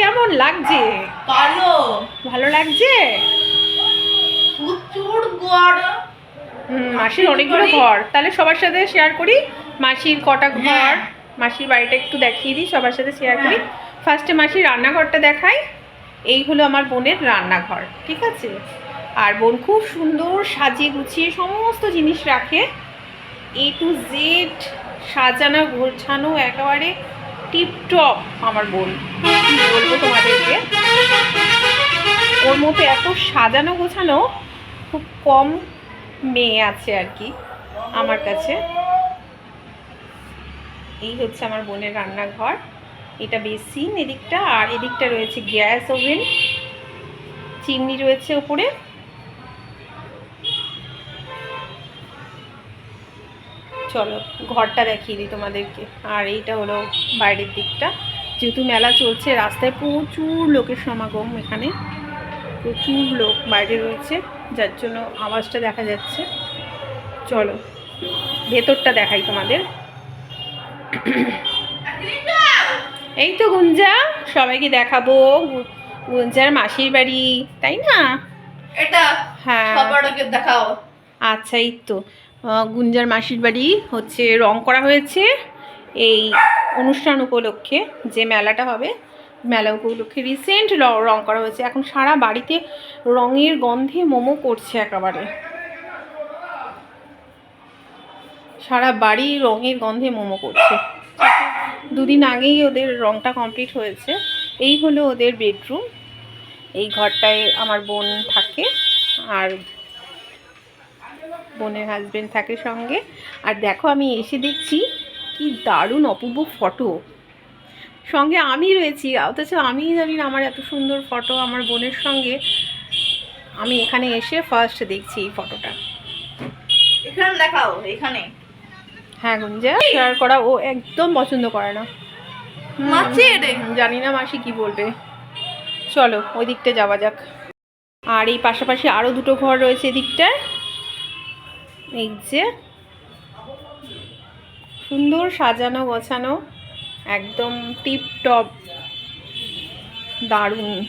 কেমন লাগছে? কালো ভালো লাগছে? প্রচুর মাসির অনেকগুলো ঘর। তাহলে সবার সাথে শেয়ার করি। মাসির কটা ঘর। হ্যাঁ। মাসির বাড়িটা একটু দেখিয়ে দিই সবার সাথে শেয়ার করি। ফার্স্টে মাসির রান্নাঘরটা দেখাই। এই হলো আমার বোনের রান্নাঘর ঠিক আছে? আর বোন খুব সুন্দর সাজিয়ে গুছিয়ে সমস্ত জিনিস রাখে। এ টু জেড সাজানো গোছানো একেবারে টিপটপ আমার বোন। বলব তোমাদেরকে? ওর মতো এত সাজানো গোছানো, খুব কম মেয়ে আছে আর কি, আমার কাছে। এই হচ্ছে আমার বোনের রান্নাঘর। এটা বেসিন এদিকটা, আর এদিকটা রয়েছে গ্যাস ওভেন। চিমনি রয়েছে ওপরে। চলো ঘরটা দেখিয়ে দিই তোমাদেরকে। আর এইটা হলো বাইরের দিকটা। যেহেতু মেলা চলছে রাস্তায় প্রচুর লোকের সমাগম এখানে। প্রচুর লোক বাইরে রয়েছে যার জন্য আওয়াজটা দেখা যাচ্ছে। চলো ভেতরটা দেখাই তোমাদের। এই তো গুঞ্জা সবাইকে দেখাবো। গুঞ্জার মাসির বাড়ি তাই না? এটা হ্যাঁ। দেখাও। আচ্ছা এই তো। গুঞ্জার মাসির বাড়ি হচ্ছে রং করা হয়েছে এই অনুষ্ঠান উপলক্ষে যে মেলাটা হবে। মেলা উপলক্ষে রিসেন্ট রং করা হয়েছে। এখন সারা বাড়িতে রঙের গন্ধে মোমো করছে একেবারে। সারা বাড়ি রঙের গন্ধে মোমো করছে। দুদিন আগেই ওদের রংটা কমপ্লিট হয়েছে। এই হলো ওদের বেডরুম এই ঘরটায় আমার বোন থাকে। আর বোনের হাজব্যান্ড থাকে সঙ্গে। আর দেখো আমি এসে দেখছি কি দারুণ অপূর্ব ফটো সঙ্গে আমি রয়েছি অথচ আমি জানি না আমার এত সুন্দর ফটো আমার বোনের সঙ্গে। আমি এখানে এসে ফার্স্ট দেখছি এই ফটোটা এখানে দেখাও এখানে। হ্যাঁ গুঞ্জা শেয়ার করা ও একদম পছন্দ করে না। মাছের জানি না মাসি কি বলবে। চলো ওই দিকটা যাওয়া যাক। আর এই পাশাপাশি আরও দুটো ঘর রয়েছে এদিকটায়। এই যে সুন্দর সাজানো গোছানো, একদম টিপ টপ দারুণ।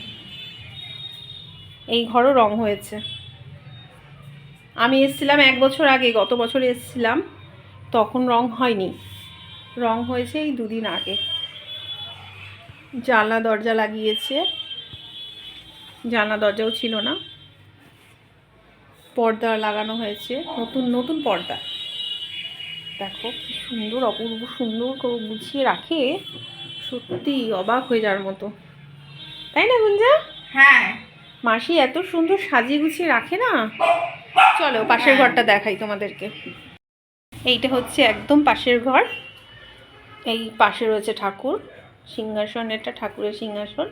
এই ঘরও রং হয়েছে। আমি এসেছিলাম এক বছর আগে, গত বছর এসেছিলাম, তখন রং হয়নি। রং হয়েছে এই দুদিন আগে। জানলা দরজা লাগিয়েছে। জানলা দরজাও ছিল না। পর্দা লাগানো হয়েছে নতুন নতুন পর্দা। দেখো কি সুন্দর অপূর্ব সুন্দর করে গুছিয়ে রাখে। সত্যি অবাক হয়ে যাওয়ার মতো। তাই না গুঞ্জা? হ্যাঁ। মাসি এত সুন্দর সাজিয়ে গুছিয়ে রাখে না? চলো পাশের ঘরটা দেখাই তোমাদেরকে। এইটা হচ্ছে একদম পাশের ঘর। এই পাশে রয়েছে ঠাকুর সিংহাসন এটা ঠাকুরের সিংহাসন।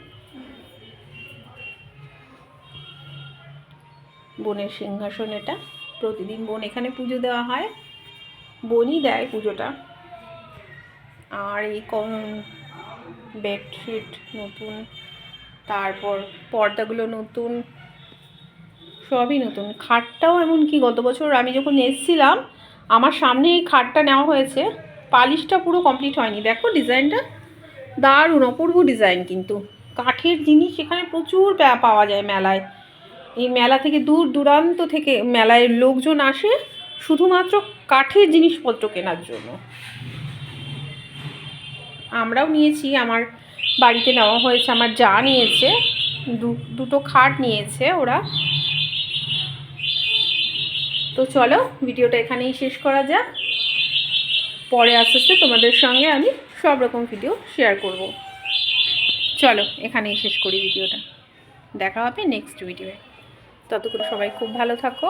বোনের সিংহাসন এটা। প্রতিদিন বোন এখানে পুজো দেওয়া হয়। বোনই দেয় পুজোটা। আর এই বেডশিট নতুন, তারপর পর্দাগুলো নতুন, সবই নতুন। খাটটাও এমনকি গত বছর আমি যখন এসেছিলাম, আমার সামনে এই খাটটা নেওয়া হয়েছে। পালিশটা পুরো কমপ্লিট হয়নি। দেখো ডিজাইনটা? দারুণ, অপূর্ব ডিজাইন কিন্তু। কাঠের জিনিস এখানে প্রচুর পাওয়া যায় মেলায়। এই মেলা থেকে দূর দূরান্ত থেকে মেলায় লোকজন আসে শুধুমাত্র কাঠের জিনিসপত্র কেনার জন্য। আমরাও নিয়েছি, আমার বাড়িতে নেওয়া হয়েছে, আমার যা নিয়েছে দুটো খাট নিয়েছে ওরা। তো চলো, ভিডিওটা এখানেই শেষ করা যাক। পরে আস্তে আস্তে তোমাদের সঙ্গে আমি সব রকম ভিডিও শেয়ার করব। চলো, এখানেই শেষ করি ভিডিওটা। দেখা হবে নেক্সট ভিডিওয়ে ততক্ষণ সবাই খুব ভালো থাকো।